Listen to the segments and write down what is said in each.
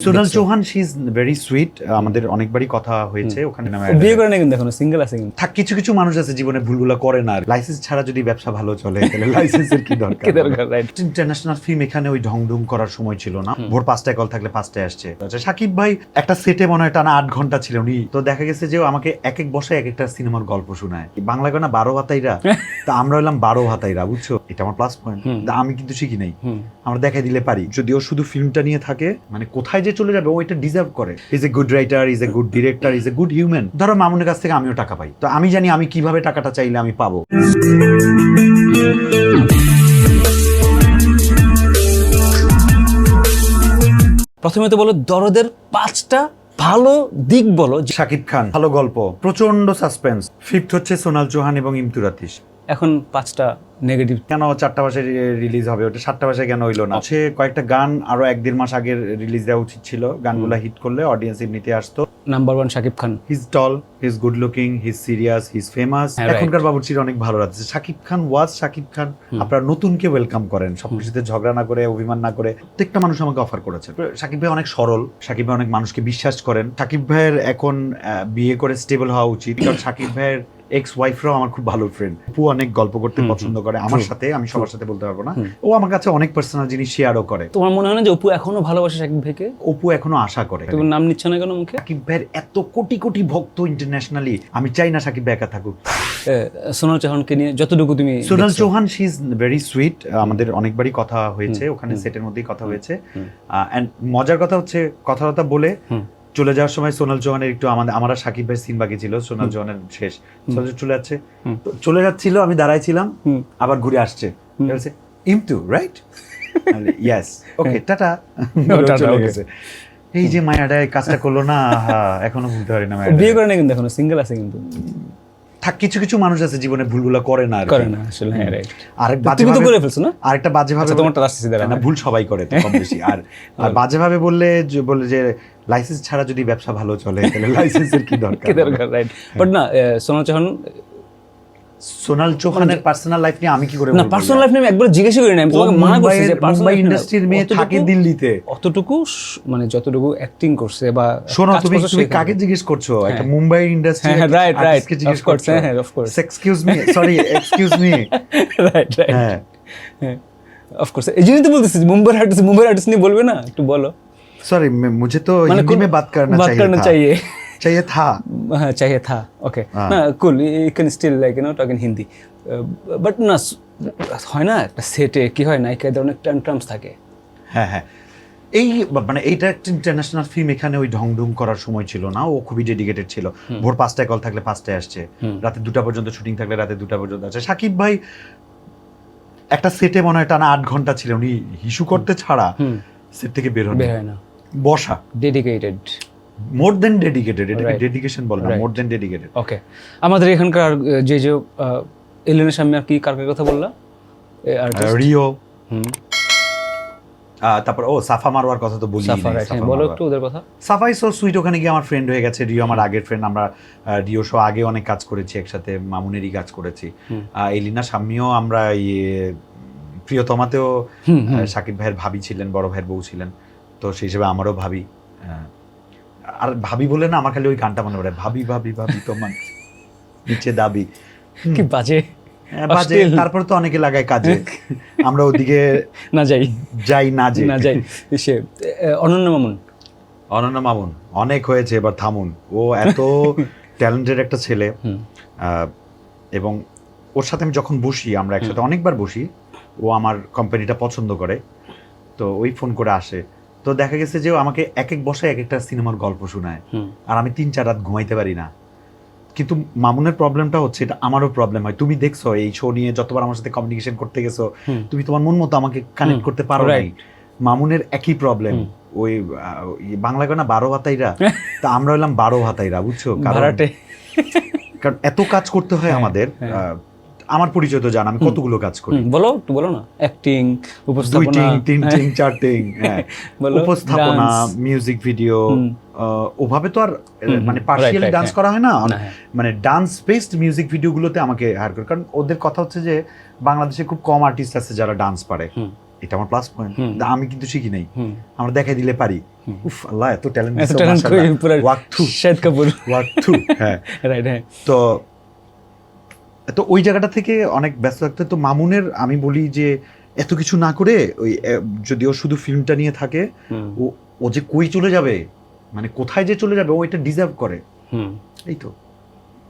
Sonal Chauhan she is very sweet আমাদের অনেকবারই কথা হয়েছে ওখানে বিয়ে করে না কিন্তু এখনও সিঙ্গেল আছে কিন্তু। থাক কিছু কিছু মানুষ আছে জীবনে ভুলগুলো করে না। লাইসেন্স ছাড়া যদি ব্যবসা ভালো চলে তাহলে লাইসেন্সের কি দরকার? ইন্টারন্যাশনাল ফিল্ম এখানে ওই করার সময় ছিল না। ভোর পাঁচটায় কল থাকলে পাঁচটায় আসছে। আচ্ছা সাকিব ভাই একটা সেটে মনে হয় টানা আট ঘণ্টা ছিল। উনি তো দেখা গেছে যে আমাকে এক এক বসে এক একটা সিনেমার গল্প শোনায়। বাংলা গানা বারো হাতাইরা তা আমরা হলাম বারো হাতাইরা বুঝছ? এটা আমার প্লাস পয়েন্ট আমি কিন্তু শিখি নাই। আমরা দেখাই দিলে পারি। যদিও শুধু ফিল্মটা নিয়ে থাকে মানে কোথায় যে চলে যাবে ও এটা ডিজার্ভ করে। Is a good writer is a good director is a good human ধরো মামুনের কাছ থেকে আমিও টাকা পাই। তো আমি জানি আমি কীভাবে টাকাটা চাইলে আমি পাবো। প্রথমে তো বলো দরদের পাঁচটা ভালো দিক বলো। শাকিব খান ভালো গল্প প্রচণ্ড সাসপেন্স ফিফথ হচ্ছে সোনাল চৌহান এবং ইমতুর আতিশ। এখন পাঁচটা নেগেটিভ কেন চারটা মাসে রিলিজ হবে? ওটা সাতটা মাসে কেন হইল না? সে কয়েকটা গান আরও এক দেড় মাস আগে রিলিজ দেওয়া উচিত ছিল। গানগুলা হিট করলে অডিয়েন্স এমনিতে আসতো। Number one Shakib Khan he's tall he's good looking he's serious he's famous. এখনকার বাবুর্চির অনেক ভালো লাগছে। শাকিব খান ওয়াজ শাকিব খান আপনারা নতুনকে ওয়েলকাম করেন সব সবকিছুতে ঝগড়া না করে অভিমান না করে প্রত্যেকটা মানুষ আমাকে অফার করেছে। শাকিব ভাই অনেক সরল শাকিব ভাই অনেক মানুষকে বিশ্বাস করেন। শাকিব ভাইয়ের এখন বিয়ে করে স্টেবল হওয়া উচিত। কারণ শাকিব ভাইয়ের এক্স ওয়াইফরাও আমার খুব ভালো ফ্রেন্ড আপু অনেক গল্প করতে পছন্দ করে আমার সাথে আমি সবার সাথে বলতে পারব না। ও আমার কাছে অনেক পার্সোনাল জিনিস শেয়ারও করে। তোমার মনে হয় না যে অপু এখনও ভালোবাসে শাকিব ভাইকে? অপু এখনও আশা করে। তোমার নাম নিচ্ছে না কেন মুখে? শাকিব ভাইয়ের এত কোটি কোটি ভক্ত ইন্টারন্যাশনালি আমি চাই না শাকিব ভাই একা থাকুক। সোনাল চৌহানকে নিয়ে যতটুকু তুমি Sonal Chauhan she is very sweet আমাদের অনেকবারই কথা হয়েছে ওখানে সেটের মধ্যেই কথা হয়েছে। এন্ড মজার কথা হচ্ছে কথাবার্তা বলে। চলে যাওয়ার সময় সোনাল চৌহানের একটু আমাদের আমার সাকিব ভাই সিন বাকি ছিল সোনাল। চৌহানের শেষ। সোনাল চলে যাচ্ছে। তো চলে যাচ্ছিল আমি দাঁড়াইছিলাম ছিলাম আবার ঘুরে আসছে। বলছে ইমটু রাইট ইয়াস ওকে টাটা। চলে. গেছে। এই যে মায়াটা কাজটা করল না এখনও ভুলতে পারি না বিয়ে করে না কিন্তু এখনও সিঙ্গেল আছে কিন্তু। থাক কিছু কিছু মানুষ আছে জীবনে ভুলগুলো করে না করে না আসলে হ্যাঁ রাইট আরেক তুমি তো করে ফেলছো না? আরেকটা বাজে ভাবে আচ্ছা তোমারটা আসতেছি দাঁড়া না ভুল সবাই করে তো কম বেশি। আর আর বাজে ভাবে বললে যে বলে যে লাইসেন্স ছাড়া যদি ব্যবসা ভালো চলে তাহলে লাইসেন্সের কি দরকার? কি দরকার রাইট বাট না সোনা চৌহান সোনাল চৌহানের পার্সোনাল লাইফ নিয়ে আমি কি করে না বলবো পার্সোনাল ইয়ার? লাইফ নিয়ে আমি একবার জিজ্ঞাসা করি না আমি ও তোমাকে মানা করছি যে মুম্বাইয়ের- personal মুম্বাই life নিয়ে না। ইন্ডাস্ট্রির মেয়ে অতটুকু- থাকে দিল্লিতে অতটুকু স- মানে যতটুকু অ্যাক্টিং করছে বা শোনো কাজ তুমি করছে তুমি সেখানে। কাকে জিজ্ঞেস করছো একটা হ্যাঁ। মুম্বাই ইন্ডাস্ট্রি হ্যাঁ, right, right. জিজ্ঞেস Of course, করছো হ্যাঁ, হ্যাঁ, of course. Excuse me sorry excuse me right right হ্যাঁ হ্যাঁ অফকোর্স এই জন্যই তো বলতেছি মুম্বাই আর্টিস্ট মুম্বাই আর্টিস্ট নিয়ে বলবে না একটু বলো सॉरी मुझे तो মানে हिंदी কোন- में बात करना बात चाहिए करना था चाहिए चाहिए था হ্যাঁ চাইয়ে থা ওকে হ্যাঁ। না cool you can still like you know talk in Hindi but না স- হয় না একটা সেটে কি হয় নায়িকাদের অনেক টার্মস থাকে হ্যাঁ হ্যাঁ এই বা- মানে এইটা একটা ইন্টারন্যাশনাল ফিল্ম এখানে ওই ঢংঢুম করার সময় ছিল না ও খুবই ডেডিকেটেড ছিল ভোর পাঁচটায় কল থাকলে পাঁচটায় আসছে হুম। রাতে দুটা পর্যন্ত শুটিং থাকলে রাতে দুটা পর্যন্ত আসছে সাকিব ভাই একটা সেটে মনে হয় টানা আট ঘন্টা ছিল উনি হিসু করতে ছাড়া হুম সেট থেকে বের হন বের হয় না বসা ডেডিকেটেড মোর দেন ডেডিকেটেড এটাকে ডেডিকেশন বলে না মোর দেন ডেডিকেটেড ওকে আমাদের এখানকার যে যে এলিনের সামনে আর কি কার কথা বললা? রিও। হুম। তারপর ও সাফা মারওয়ার কথা তো বলি হ্যাঁ, বলো একটু ওদের কথা। সাফাই সো সুইট ওখানে গিয়ে আমার ফ্রেন্ড হয়ে গেছে রিও আমার আগের ফ্রেন্ড আমরা রিও শো আগে অনেক কাজ করেছি একসাথে মামুনেরই কাজ করেছি। এলিনা সাম্মিও আমরা ইয়ে প্রিয়তমাতেও। সাকিব ভাইয়ের ভাবি ছিলেন বড় ভাইয়ের বউ ছিলেন তো সেই হিসেবে আমারও ভাবি আর ভাবি বলে না আমার খালি ওই গানটা মনে পড়ে। ভাবি ভাবি ভাবি তোমার নিচে দাবি। কি বাজে? হ্যাঁ, বাজে। তারপর তো অনেকে লাগায় কাজে। আমরা ওদিকে না যাই। যাই না যে না যাই। সে অনন্য মামুন। অনন্য মামুন। অনেক হয়েছে এবার থামুন। ও এত ট্যালেন্টেড একটা ছেলে। এবং ওর সাথে আমি যখন বসি আমরা একসাথে অনেকবার বসি ও আমার কোম্পানিটা পছন্দ করে। তো ওই ফোন করে আসে। তো দেখা গেছে যে আমাকে এক এক বসায় এক একটা সিনেমার গল্প শোনায়। আর আমি তিন চার রাত ঘুমাইতে পারি না। কিন্তু মামুনের প্রবলেমটা হচ্ছে এটা আমারও প্রবলেম হয়। তুমি দেখছ এই শো নিয়ে যতবার আমার সাথে কমিউনিকেশন করতে গেছো তুমি তোমার মন মতো আমাকে কানেক্ট করতে পারো নাই। মামুনের একই প্রবলেম ওই বাংলা গানা বারো ভাতাইরা? তা আমরা হলাম বারো ভাতাইরা বুঝছ? কারণ এত কাজ করতে হয় হ্যাঁ, আমাদের হ্যাঁ। আমার পরিচয় তো জান আমি কতগুলো কাজ করি? বলো একটু বলো না। অ্যাক্টিং দুই উপস্থাপনা টিং তিন হ্যাঁ, টিং চার টিং হ্যাঁ। উপস্থাপনা মিউজিক ভিডিও। ওভাবে তো আর মানে পার্সিয়ালি ডান্স। করা হয় না? হ্যাঁ। মানে ডান্স বেসড মিউজিক ভিডিওগুলোতে আমাকে হায়ার করে। কারণ ওদের কথা হচ্ছে যে বাংলাদেশে খুব কম আর্টিস্ট আছে যারা ডান্স পারে। এটা আমার প্লাস পয়েন্ট আমি কিন্তু শিখি নাই। আমরা দেখাই দিলে পারি। উফ আল্লাহ এত talent walk Shahid Kapoor. Walk হ্যাঁ। রাইট হ্যাঁ তো তো ওই জায়গাটা থেকে অনেক ব্যস্ত থাকতে তো মামুনের আমি বলি যে এত কিছু না করে ওই এ, যদি ও শুধু ফিল্মটা নিয়ে থাকে ও ও যে কই চলে যাবে মানে কোথায় যে চলে যাবে ও এটা ডিজার্ভ করে। এই তো।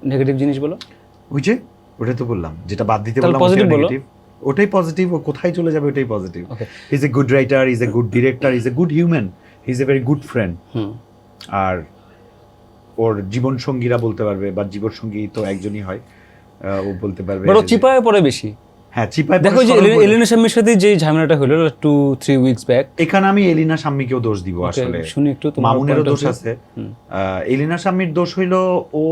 নেগেটিভ জিনিস বলো। ওই যে ওটাই তো বললাম যেটা বাদ দিতে বললাম বলো। ওটাই পজিটিভ ও কোথায় চলে যাবে ওটাই positive is a good writer is a good director is a good human is a very good friend হুম। আর ওর জীবন সঙ্গীরা বলতে পারবে বা জীবন সঙ্গী তো একজনই হয়। ও বলতে পারবে বাট ও চিপায় পড়ে বেশি। হ্যাঁ চিপায় দেখো যে এলিনা শাম্মির সাথে যে ঝামেলাটা হলো টু থ্রি উইকস ব্যাক এখানে আমি এলিনা সাম্মিকেও দোষ দিব আসলে। শুনি একটু মামুনেরও দোষ আছে। এলিনা সাম্মির দোষ হইল ও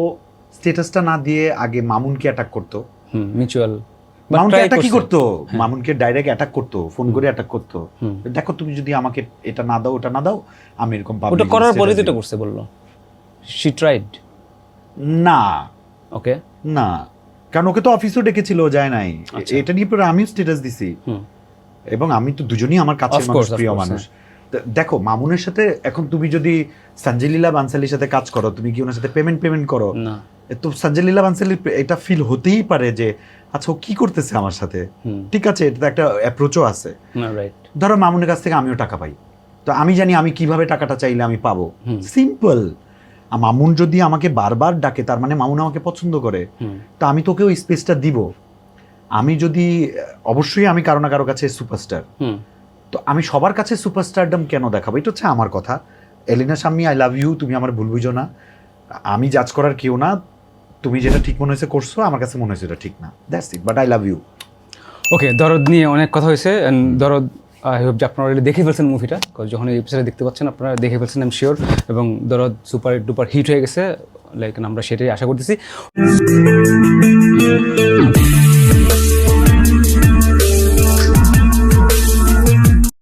স্টেটাসটা না দিয়ে আগে মামুনকে অ্যাটাক করতো। হুম মিউচুয়াল মামুনকে অ্যাটাক কি করতো? মামুনকে ডাইরেক্ট অ্যাটাক করতো ফোন করে অ্যাটাক করতো। দেখো তুমি যদি আমাকে এটা না দাও ওটা না দাও আমি এরকম পাবো ওটা করার পরে এটা। করছে বলল। শি ট্রাইড না। ওকে না। কারণ ওকে তো অফিসও ডেকেছিল যায় নাই। আচ্ছা। এটা নিয়ে পরে আমিও স্ট্যাটাস দিছি। এবং আমি তো দুজনেই আমার কাছের Of মানুষ প্রিয় মানুষ। দেখো মামুনের সাথে এখন তুমি যদি সঞ্জয়লীলা বানসালির সাথে কাজ করো তুমি কি ওনার সাথে পেমেন্ট পেমেন্ট করো? তো সঞ্জয়লীলা বানসালির এটা ফিল হতেই পারে যে আচ্ছা ও কি করতেছে আমার সাথে? ঠিক আছে এটা তো একটা অ্যাপ্রোচও আছে। রাইট ধরো মামুনের কাছ থেকে আমিও টাকা পাই। তো আমি জানি আমি কীভাবে টাকাটা চাইলে আমি পাবো। সিম্পল মামুন যদি আমাকে বারবার ডাকে তার মানে মামুন আমাকে পছন্দ করে তো আমি তোকে ওই স্পেসটা দিব। আমি যদি অবশ্যই আমি কারও না কারও কাছে সুপারস্টার তো আমি সবার কাছে সুপারস্টারডম কেন দেখাবো? এটা হচ্ছে আমার কথা। Elina Sammi I love you তুমি আমার ভুল বুঝো না। আমি জাজ করার কেউ না। তুমি যেটা ঠিক মনে হয়েছে করছ আমার কাছে মনে হয়েছে এটা ঠিক না। That's it but I love you okay দরদ নিয়ে অনেক কথা হয়েছে দরদ আই হোপ যে আপনারা অলরেডি দেখে ফেলছেন মুভিটা যখন এই এপিসোডে দেখতে পাচ্ছেন, আপনারা দেখে ফেলছেন আমি শিওর এবং দরদ সুপার ডুপার হিট হয়ে গেছে। লাইক আমরা সেটাই আশা করতেছি।